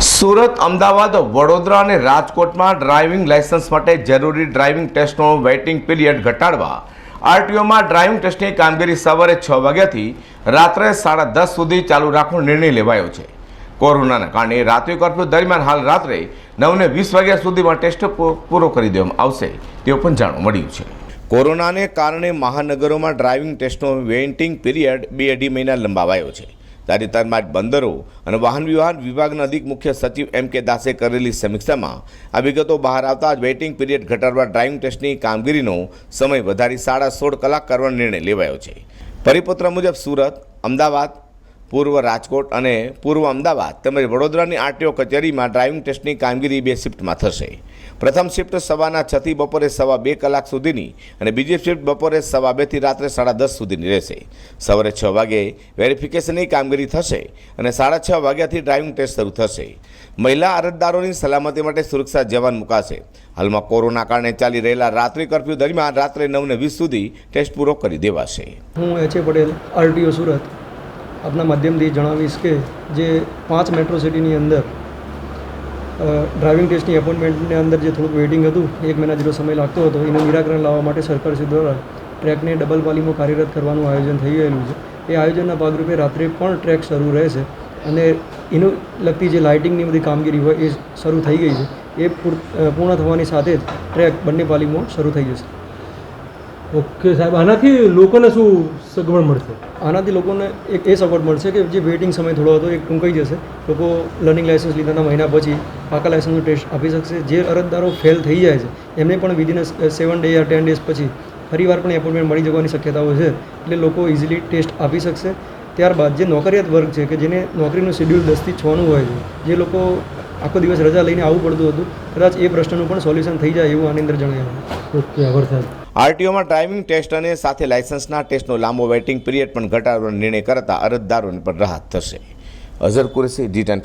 સુરત, અમદાવાદ, વડોદરા અને રાજકોટમાં driving licence માટે જરૂરી ડ્રાઇવિંગ ટેસ્ટનો વેઇટિંગ પીરિયડ ઘટાડવા. આરટીઓમાં ડ્રાઇવિંગ ટેસ્ટની કામગીરી સવારે છ વાગ્યાથી રાત્રે સાડા દસ સુધી ચાલુ રાખવાનો નિર્ણય લેવાયો છે. કોરોનાના કારણે રાત્રિ કર્ફ્યુ દરમિયાન હાલ રાત્રે નવને વીસ વાગ્યા સુધીમાં ટેસ્ટ પૂરો કરી દેવામાં આવશે. તેવું પણ જાણવા મળ્યું છે. કોરોનાને કારણે મહાનગરોમાં ડ્રાઇવિંગ ટેસ્ટનો વેઇટિંગ પીરિયડ બે અઢી મહિના લંબાવાયો છે. તાજેતરમાં જ બંદરો અને વાહન વ્યવહાર વિભાગના અધિક મુખ્ય સચિવ એમ કે દાસે કરેલી સમીક્ષામાં આ વિગતો બહાર આવતા જ વેઇટિંગ પીરિયડ ઘટાડવા ડ્રાઇવિંગ ટેસ્ટની કામગીરીનો સમય વધારી સાડા સોળ કલાક કરવાનો નિર્ણય લેવાયો છે. પરિપત્ર મુજબ સુરત, અમદાવાદ પૂર્વ રાજકોટ અને પૂર્વ અમદાવાદ તેમજ વડોદરાની આરટીઓ કચેરીમાં ડ્રાઇવિંગ ટેસ્ટની કામગીરી બે શિફ્ટમાં થશે. પ્રથમ શિફ્ટ સવારના છથી બપોરે સવા બે કલાક સુધીની અને બીજી શિફ્ટ બપોરે સવા બેથી રાત્રે સાડા દસ સુધીની રહેશે. સવારે છ વાગે વેરિફિકેશનની કામગીરી થશે અને સાડા છ વાગ્યાથી ડ્રાઇવિંગ ટેસ્ટ શરૂ થશે. મહિલા અરજદારોની સલામતી માટે સુરક્ષા જવાન મુકાશે. હાલમાં કોરોના કારણે ચાલી રહેલા રાત્રિ કર્ફ્યુ દરમિયાન રાત્રે નવને વીસ સુધી ટેસ્ટ પૂરો કરી દેવાશે. હું એચે પટેલ, આરટીઓ સુરત. આપના માધ્યમથી જણાવીશ કે જે પાંચ મેટ્રો સિટીની અંદર ડ્રાઇવિંગ ટેસ્ટની એપોઇન્ટમેન્ટની અંદર જે થોડુંક વેઇટિંગ હતું, એક મહિના જેટલો સમય લાગતો હતો, એનું નિરાકરણ લાવવા માટે સરકારશ્રી દ્વારા ટ્રેકને ડબલ પાલીમાં કાર્યરત કરવાનું આયોજન થઈ ગયેલું છે. એ આયોજનના ભાગરૂપે રાત્રે પણ ટ્રેક શરૂ રહેશે અને એનું લગતી જે લાઇટિંગની બધી કામગીરી હોય એ શરૂ થઈ ગઈ છે. એ પૂર- પૂર્ણ થવાની સાથે જ ટ્રેક બંને પાલીમાં શરૂ થઈ જશે. ઓકે સાહેબ આનાથી લોકોને શું સગવડ મળશે? આનાથી લોકોને એક એ સગવડ મળશે કે જે વેઇટિંગ સમય થોડો હતો એ ટૂંકાઈ જશે. લોકો લર્નિંગ લાઇસન્સ લીધાના મહિના પછી પાકા લાઇસન્સનું ટેસ્ટ આપી શકશે. જે અરજદારો ફેલ થઈ જાય છે એમને પણ વિધિન સેવન ડે યા ટેન ડેઝ પછી ફરીવાર પણ એપોઇન્ટમેન્ટ મળી જવાની શક્યતાઓ છે. એટલે લોકો ઇઝીલી ટેસ્ટ આપી શકશે. ત્યારબાદ જે નોકરિયાત વર્ગ છે કે જેને નોકરીનું શેડ્યુલ દસથી છનું હોય છે જે લોકો આખો દિવસ રજા લઈને આવવું પડતું હતું કદાચ એ પ્રશ્નનું પણ સોલ્યુશન થઈ જાય એવું આની અંદર જણાવ્યું ઓકે આભાર સાહેબ. આરટીઓમાં ડ્રાઇવિંગ ટેસ્ટ અને સાથે લાયસન્સના ટેસ્ટનો લાંબો વેઇટિંગ પિરિયડ પણ ઘટાડવાનો નિર્ણય કરતા અરજદારોને પણ રાહત થશે. અઝર કુરેશી જી ટેન